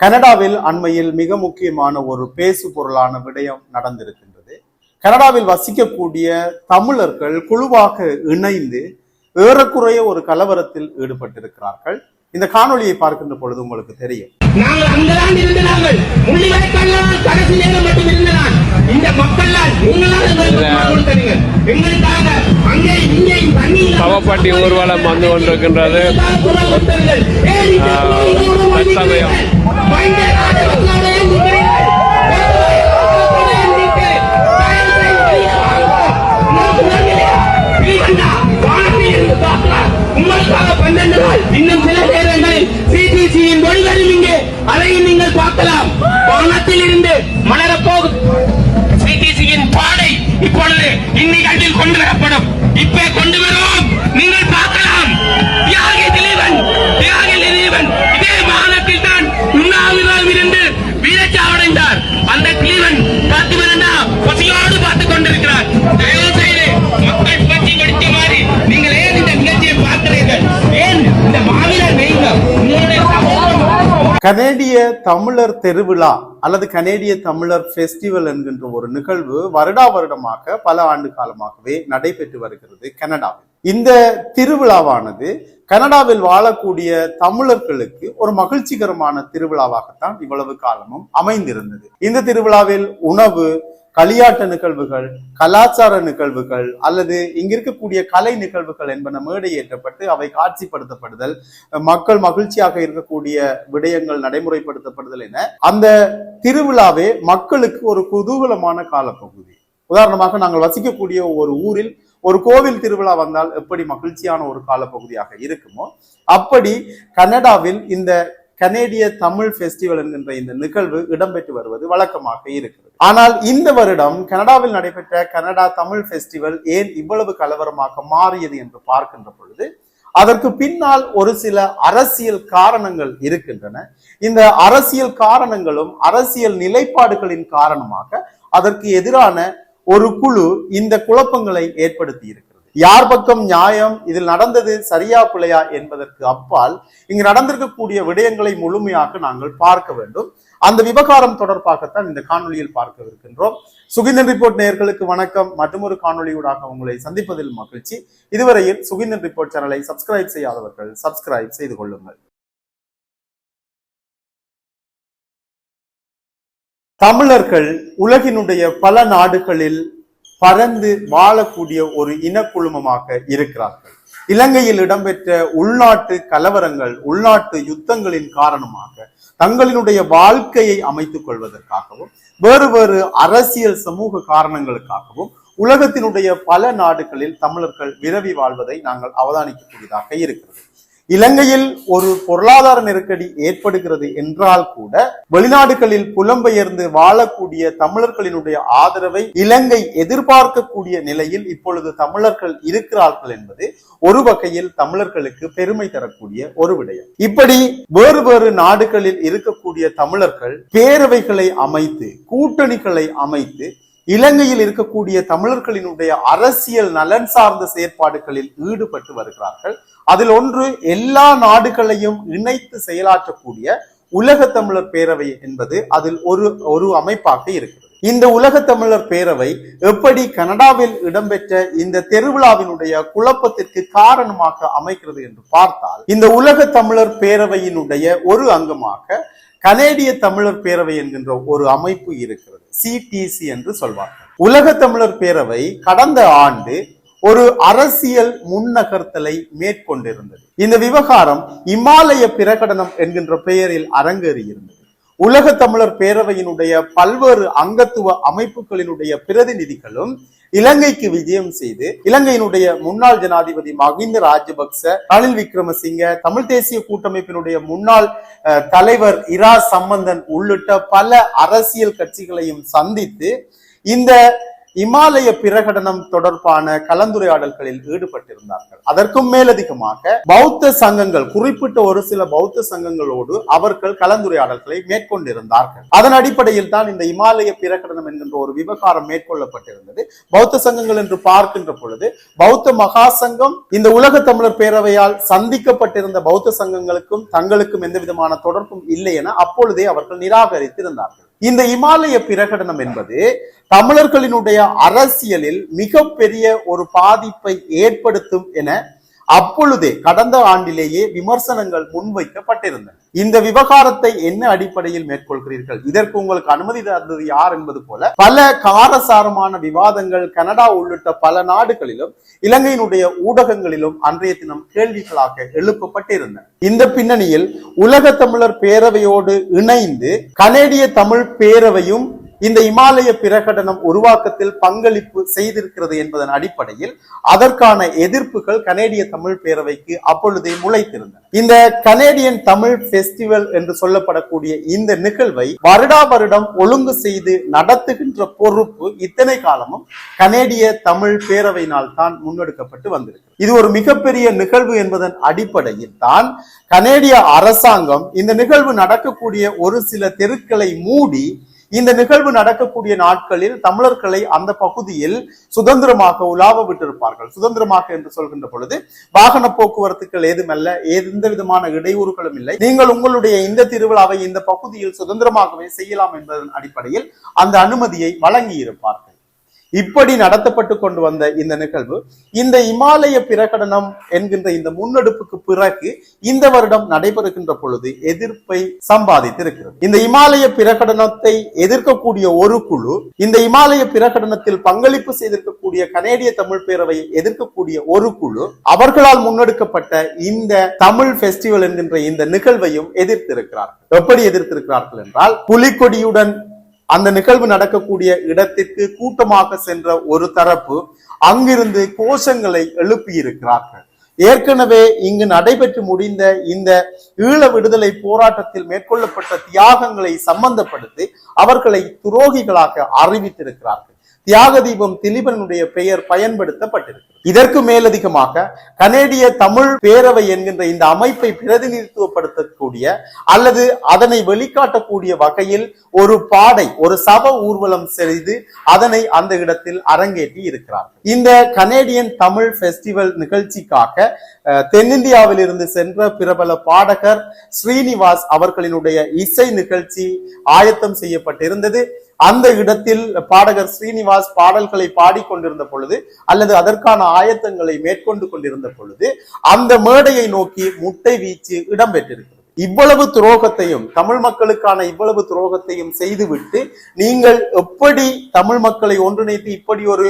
கனடாவில் அண்மையில் மிக முக்கியமான ஒரு பேசு பொருளான விடயம் நடந்திருக்கின்றது. கனடாவில் வசிக்கக்கூடிய தமிழர்கள் குழுவாக இணைந்து ஏறக்குறைய ஒரு கலவரத்தில் ஈடுபட்டிருக்கிறார்கள். இந்த காணொளியை பார்க்கின்ற பொழுது உங்களுக்கு தெரியும். சவப்பட்டி ஊர்வலம் வந்து கொண்டிருக்கின்றது. தற்சமயம். இன்னும் சில நேரங்களில் சிடிசியின் ஒளிவரும் இங்கே அதையும் நீங்கள் பார்க்கலாம் வானத்தில் இருந்து மலரப்போகும் சிடிசியின் பாடை இப்பொழுது இந்நிகழ்வில் கொண்டு வரப்படும். இப்ப கொண்டு கனேடிய தமிழர் தெருவிழா அல்லது கனேடிய தமிழர் ஃபெஸ்டிவல் என்கின்ற ஒரு நிகழ்வு வருடா வருடமாக பல ஆண்டு காலமாகவே நடைபெற்று வருகிறது கனடாவில். இந்த திருவிழாவானது கனடாவில் வாழக்கூடிய தமிழர்களுக்கு ஒரு மகிழ்ச்சிகரமான திருவிழாவாகத்தான் இவ்வளவு காலமும் அமைந்திருந்தது. இந்த திருவிழாவில் உணவு களியாட்ட நிகழ்வுகள் கலாச்சார நிகழ்வுகள் அல்லது இங்க இருக்கக்கூடிய கலை நிகழ்வுகள் என்பன மேடை ஏற்றப்பட்டு அவை காட்சிப்படுத்தப்படுதல் மக்கள் மகிழ்ச்சியாக இருக்கக்கூடிய விடயங்கள் நடைமுறைப்படுத்தப்படுதல் என அந்த திருவிழாவே மக்களுக்கு ஒரு குதூகலமான காலப்பகுதி. உதாரணமாக நாங்கள் வசிக்கக்கூடிய ஒரு ஊரில் ஒரு கோவில் திருவிழா வந்தால் எப்படி மகிழ்ச்சியான ஒரு காலப்பகுதியாக இருக்குமோ அப்படி கனடாவில் இந்த கனேடிய தமிழ் ஃபெஸ்டிவல் என்கின்ற இந்த நிகழ்வு இடம்பெற்று வருவது வழக்கமாக இருக்கிறது. ஆனால் இந்த வருடம் கனடாவில் நடைபெற்ற கனடா தமிழ் ஃபெஸ்டிவல் ஏன் இவ்வளவு கலவரமாக மாறியது என்று பார்க்கின்ற பொழுது அதற்கு பின்னால் ஒரு சில அரசியல் காரணங்கள் இருக்கின்றன. இந்த அரசியல் காரணங்களும் அரசியல் நிலைப்பாடுகளின் காரணமாக அதற்கு எதிரான ஒரு குழு இந்த குழப்பங்களை ஏற்படுத்தி இருக்கிறது யார் பக்கம் நியாயம் இதில் நடந்தது சரியா பிழையா என்பதற்கு அப்பால் இங்கு நடந்திருக்கக்கூடிய விடயங்களை முழுமையாக நாங்கள் பார்க்க வேண்டும். அந்த விவகாரம் தொடர்பாகத்தான் இந்த காணொளியில் பார்க்கவிருக்கின்றோம். சுகிந்தன் ரிப்போர்ட் நேயர்களுக்கு வணக்கம். மற்றொரு காணொளியூடாக உங்களை சந்திப்பதில் மகிழ்ச்சி. இதுவரையில் சுகிந்தன் ரிப்போர்ட் சேனலை சப்ஸ்கிரைப் செய்யாதவர்கள் சப்ஸ்கிரைப் செய்து கொள்ளுங்கள். தமிழர்கள் உலகினுடைய பல நாடுகளில் பறந்து வாழக்கூடிய ஒரு இனக்குழுமமாக இருக்கிறார்கள். இலங்கையில் இடம்பெற்ற உள்நாட்டு கலவரங்கள் உள்நாட்டு யுத்தங்களின் காரணமாக தங்களினுடைய வாழ்க்கையை அமைத்துக் கொள்வதற்காகவும் வேறு வேறு அரசியல் சமூக காரணங்களுக்காகவும் உலகத்தினுடைய பல நாடுகளில் தமிழர்கள் விரவி வாழ்வதை நாங்கள் அவதானிக்கக்கூடியதாக இருக்கிறது. இலங்கையில் ஒரு பொருளாதார நெருக்கடி ஏற்படுகிறது என்றால் கூட வெளிநாடுகளில் புலம்பெயர்ந்து வாழக்கூடிய தமிழர்களினுடைய ஆதரவை இலங்கை எதிர்பார்க்கக்கூடிய நிலையில் இப்பொழுது தமிழர்கள் இருக்கிறார்கள் என்பது ஒரு வகையில் தமிழர்களுக்கு பெருமை தரக்கூடிய ஒரு விடயம். இப்படி வேறு வேறு நாடுகளில் இருக்கக்கூடிய தமிழர்கள் பேரவைகளை அமைத்து கூட்டணிகளை அமைத்து இலங்கையில் இருக்கக்கூடிய தமிழர்களினுடைய அரசியல் நலன் சார்ந்த செயற்பாடுகளில் ஈடுபட்டு வருகிறார்கள். அதில் ஒன்று எல்லா நாடுகளையும் இணைத்து செயலாற்றக்கூடிய உலக தமிழர் பேரவை என்பது அதில் ஒரு ஒரு அமைப்பாக இருக்கிறது. இந்த உலக தமிழர் பேரவை எப்படி கனடாவில் இடம்பெற்ற இந்த திருவிழாவினுடைய குழப்பத்திற்கு காரணமாக அமைக்கிறது என்று பார்த்தால் இந்த உலக தமிழர் பேரவையினுடைய ஒரு அங்கமாக கனேடிய தமிழர் பேரவை என்கின்ற ஒரு அமைப்பு இருக்கிறது. சிடிசி என்று சொல்வார் உலக தமிழர் பேரவை கடந்த ஆண்டு ஒரு அரசியல் முன்னகர்த்தலை மேற்கொண்டிருந்தது. இந்த விவகாரம் இமாலய பிரகடனம் என்கின்ற பெயரில் அரங்கேறி இருந்தது உலக தமிழர் பேரவையினுடைய பல்வேறு அங்கத்துவ அமைப்புகளினுடைய பிரதிநிதிகளும் இலங்கைக்கு விஜயம் செய்து இலங்கையினுடைய முன்னாள் ஜனாதிபதி மகிந்த ராஜபக்ச ரணில் விக்ரமசிங்க தமிழ் தேசிய கூட்டமைப்பினுடைய முன்னாள் அஹ், தலைவர் இரா சம்பந்தன் உள்ளிட்ட பல அரசியல் கட்சிகளையும் சந்தித்து இந்த இமாலய பிரகடனம் தொடர்பான கலந்துரையாடல்களில் ஈடுபட்டிருந்தார்கள். அதற்கும் மேலதிகமாக பௌத்த சங்கங்கள் குறிப்பிட்ட ஒரு சில பௌத்த சங்கங்களோடு அவர்கள் கலந்துரையாடல்களை மேற்கொண்டிருந்தார்கள். அதன் அடிப்படையில் தான் இந்த இமாலய பிரகடனம் என்கின்ற ஒரு விவகாரம் மேற்கொள்ளப்பட்டிருந்தது. பௌத்த சங்கங்கள் என்று பார்க்கின்ற பொழுது பௌத்த மகா சங்கம் இந்த உலக தமிழர் பேரவையால் சந்திக்கப்பட்டிருந்த பௌத்த சங்கங்களுக்கும் தங்களுக்கும் எந்த விதமான தொடர்பும் இல்லை என அப்பொழுதே அவர்கள் நிராகரித்திருந்தார்கள். இந்த இமாலய பிரகடனம் என்பது தமிழர்களினுடைய அரசியலில் மிகப்பெரிய ஒரு பாதிப்பை ஏற்படுத்தும் என அப்பொழுதே கடந்த ஆண்டிலேயே விமர்சனங்கள் முன்வைக்கப்பட்டிருந்தன. இந்த விவகாரத்தை என்ன அடிப்படையில் மேற்கொள்கிறீர்கள்? இதற்கு உங்களுக்கு அனுமதி தந்தது யார் என்பது போல பல காரசாரமான விவாதங்கள் கனடா உள்ளிட்ட பல நாடுகளிலும் இலங்கையினுடைய ஊடகங்களிலும் அன்றைய தினம் கேள்விகளாக எழுப்பப்பட்டிருந்தன. இந்த பின்னணியில் உலக தமிழர் பேரவையோடு இணைந்து கனேடிய தமிழ் பேரவையும் இந்த இமாலய பிரகடனம் உருவாக்கத்தில் பங்களிப்பு செய்திருக்கிறது என்பதன் அடிப்படையில் அதற்கான எதிர்ப்புகள் கனேடிய தமிழ் பேரவைக்கு அப்பொழுதே முளைத்திருந்தன. இந்த கனேடியன் தமிழ் பெஸ்டிவல் என்று சொல்லப்படக்கூடிய இந்த நிகழ்வை வருடா வருடம் ஒழுங்கு செய்து நடத்துகின்ற பொறுப்பு இத்தனை காலமும் கனேடிய தமிழ் பேரவையினால் தான் முன்னெடுக்கப்பட்டு வந்திருக்கு இது ஒரு மிகப்பெரிய நிகழ்வு என்பதன் அடிப்படையில் தான் கனேடிய அரசாங்கம் இந்த நிகழ்வு நடக்கக்கூடிய ஒரு சில தெருக்களை மூடி இந்த நிகழ்வு நடக்கக்கூடிய நாட்களில் தமிழர்களை அந்த பகுதியில் சுதந்திரமாக உலாவ விட்டிருப்பார்கள். சுதந்திரமாக என்று சொல்கின்ற பொழுது வாகன போக்குவரத்துகள் ஏதுமல்ல எந்த விதமான இடையூறுகளும் இல்லை. நீங்கள் உங்களுடைய இந்த திருவிழாவை இந்த பகுதியில் சுதந்திரமாகவே செய்யலாம் என்பதன் அடிப்படையில் அந்த அனுமதியை வழங்கி இருப்பார்கள் இப்படி நடத்தப்பட்டு கொண்டு வந்த இந்த நிகழ்வு இந்த இமாலய பிரகடனம் என்கின்ற இந்த முன்னெடுப்புக்கு பிறகு இந்த வருடம் நடைபெறுகின்ற பொழுது எதிர்ப்பை சம்பாதித்திருக்கிறது. இந்த இமாலய பிரகடனத்தை எதிர்க்கக்கூடிய ஒரு குழு இந்த இமாலய பிரகடனத்தில் பங்களிப்பு செய்திருக்கக்கூடிய கனேடிய தமிழ் பேரவையை எதிர்க்கக்கூடிய ஒரு குழு அவர்களால் முன்னெடுக்கப்பட்ட இந்த தமிழ் பெஸ்டிவல் என்கின்ற இந்த நிகழ்வையும் எதிர்த்திருக்கிறார்கள். எப்படி எதிர்த்திருக்கிறார்கள் என்றால் புலிக்கொடியுடன் அந்த நிகழ்வு நடக்கக்கூடிய இடத்திற்கு கூட்டமாக சென்ற ஒரு தரப்பு அங்கிருந்து கோஷங்களை எழுப்பி இருக்கிறார்கள் ஏற்கனவே இங்கு நடைபெற்று முடிந்த இந்த ஈழ விடுதலை போராட்டத்தில் மேற்கொள்ளப்பட்ட தியாகங்களை சம்பந்தப்படுத்தி அவர்களை துரோகிகளாக அறிவித்திருக்கிறார்கள். தியாக தீபம் திலீபனுடைய பெயர் பயன்படுத்தப்பட்டிருக்கு இதற்கு மேலதிகமாக கனேடிய தமிழ் பேரவை என்கின்ற இந்த அமைப்பை பிரதிநிதித்துவப்படுத்தக்கூடிய அல்லது அதனை வெளிக்காட்டக்கூடிய வகையில் ஒரு பாடை ஒரு சப ஊர்வலம் செய்து அதனை அந்த இடத்தில் அரங்கேற்றி இருக்கிறார். இந்த கனேடியன் தமிழ் பெஸ்டிவல் நிகழ்ச்சிக்காக அஹ், தென்னிந்தியாவில் இருந்து சென்ற பிரபல பாடகர் ஸ்ரீனிவாஸ் அவர்களினுடைய இசை நிகழ்ச்சி ஆயத்தம் செய்யப்பட்டிருந்தது. அந்த இடத்தில் பாடகர் ஸ்ரீனிவாஸ் பாடல்களை பாடிக்கொண்டிருந்த பொழுது அல்லது அதற்கான ஆயத்தங்களை மேற்கொண்டு கொண்டிருந்த பொழுது அந்த மேடையை நோக்கி முட்டை வீச்சு இடம்பெற்றிருக்கிறது. இவ்வளவு துரோகத்தையும் தமிழ் மக்களுக்கான இவ்வளவு துரோகத்தையும் செய்துவிட்டு நீங்கள் எப்படி தமிழ் மக்களை ஒன்றிணைத்து இப்படி ஒரு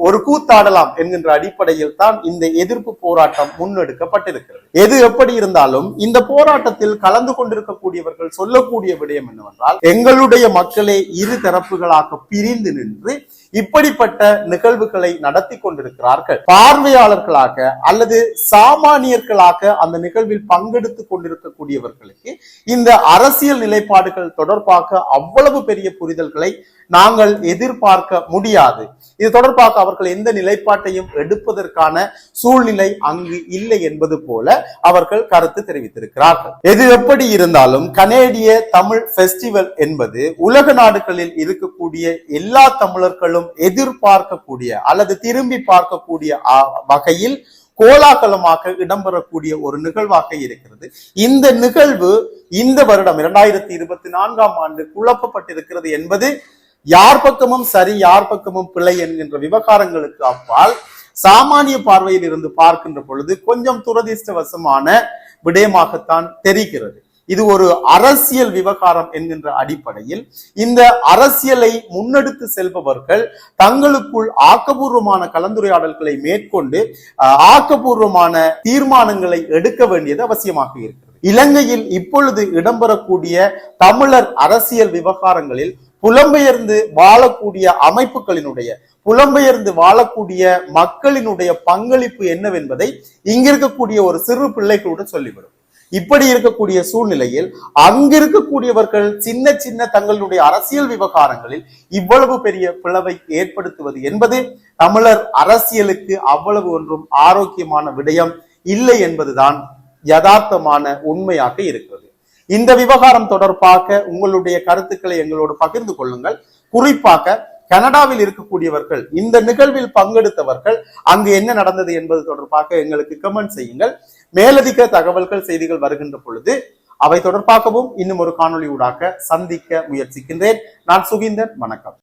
ஒரு கூத்தாடலாம் என்கின்ற அடிப்படையில் தான் இந்த எதிர்ப்பு போராட்டம் முன்னெடுக்கப்பட்டிருக்கிறது. எது எப்படி இருந்தாலும் இந்த போராட்டத்தில் கலந்து கொண்டிருக்கக்கூடியவர்கள் சொல்லக்கூடிய விடயம் என்னவென்றால் எங்களுடைய மக்களே இரு தரப்புகளாக பிரிந்து நின்று இப்படிப்பட்ட நிகழ்வுகளை நடத்தி கொண்டிருக்கிறார்கள். பார்வையாளர்களாக அல்லது சாமானியர்களாக அந்த நிகழ்வில் பங்கெடுத்துக் கொண்டிருக்கக்கூடியவர்களுக்கு இந்த அரசியல் நிலைப்பாடுகள் தொடர்பாக அவ்வளவு பெரிய புரிதல்களை நாங்கள் எதிர்பார்க்க முடியாது. இது தொடர்பாக அவர்கள் எந்த நிலைப்பாட்டையும் எடுப்பதற்கான சூழ்நிலை அங்கு இல்லை என்பது போல அவர்கள் கருத்து தெரிவித்திருக்கிறார்கள். எது எப்படி இருந்தாலும் கனேடிய தமிழ் பெஸ்டிவல் என்பது உலக நாடுகளில் இருக்கக்கூடிய எல்லா தமிழர்களும் எதிர்பார்க்கக்கூடிய அல்லது திரும்பி பார்க்கக்கூடிய வகையில் கோலாகலமாக இடம்பெறக்கூடிய ஒரு நிகழ்வாக இருக்கிறது. இந்த நிகழ்வு இந்த வருடம் இரண்டாயிரத்தி இருபத்தி நான்காம் ஆண்டு குழப்பப்பட்டிருக்கிறது என்பது யார் பக்கமும் சரி யார் பக்கமும் பிழை என்கின்ற விவகாரங்களுக்கு அப்பால் சாமானிய பார்வையில் இருந்து பார்க்கின்ற பொழுது கொஞ்சம் துரதிர்ஷ்டவசமான விடயமாகத்தான் தெரிகிறது. இது ஒரு அரசியல் விவகாரம் என்கின்ற அடிப்படையில் இந்த அரசியலை முன்னெடுத்து செல்பவர்கள் தங்களுக்குள் ஆக்கபூர்வமான கலந்துரையாடல்களை மேற்கொண்டு அஹ், ஆக்கபூர்வமான தீர்மானங்களை எடுக்க வேண்டியது அவசியமாக இருக்கிறது. இலங்கையில் இப்பொழுது இடம்பெறக்கூடிய தமிழர் அரசியல் விவகாரங்களில் புலம்பெயர்ந்து வாழக்கூடிய அமைப்புகளினுடைய புலம்பெயர்ந்து வாழக்கூடிய மக்களினுடைய பங்களிப்பு என்னவென்பதை இங்கிருக்கக்கூடிய ஒரு சிறு பிள்ளைகளோடு சொல்லிவிடும். இப்படி இருக்கக்கூடிய சூழ்நிலையில் அங்கிருக்கக்கூடியவர்கள் சின்ன சின்ன தங்களுடைய அரசியல் விவகாரங்களில் இவ்வளவு பெரிய பிளவை ஏற்படுத்துவது என்பது தமிழர் அரசியலுக்கு அவ்வளவு ஒன்றும் ஆரோக்கியமான விடயம் இல்லை என்பதுதான் யதார்த்தமான உண்மையாக இருக்கிறது. இந்த விவகாரம் தொடர்பாக உங்களுடைய கருத்துக்களை எங்களோடு பகிர்ந்து கொள்ளுங்கள். குறிப்பாக கனடாவில் இருக்கக்கூடியவர்கள் இந்த நிகழ்வில் பங்கெடுத்தவர்கள் அங்கு என்ன நடந்தது என்பது தொடர்பாக எங்களுக்கு கமெண்ட் செய்யுங்கள். மேலதிக தகவல்கள் செய்திகள் வருகின்ற பொழுது அவை தொடர்பாகவும் இன்னும் ஒரு காணொளி ஊடாக சந்திக்க முயற்சிக்கின்றேன். நான் சுகீந்தன் வணக்கம்.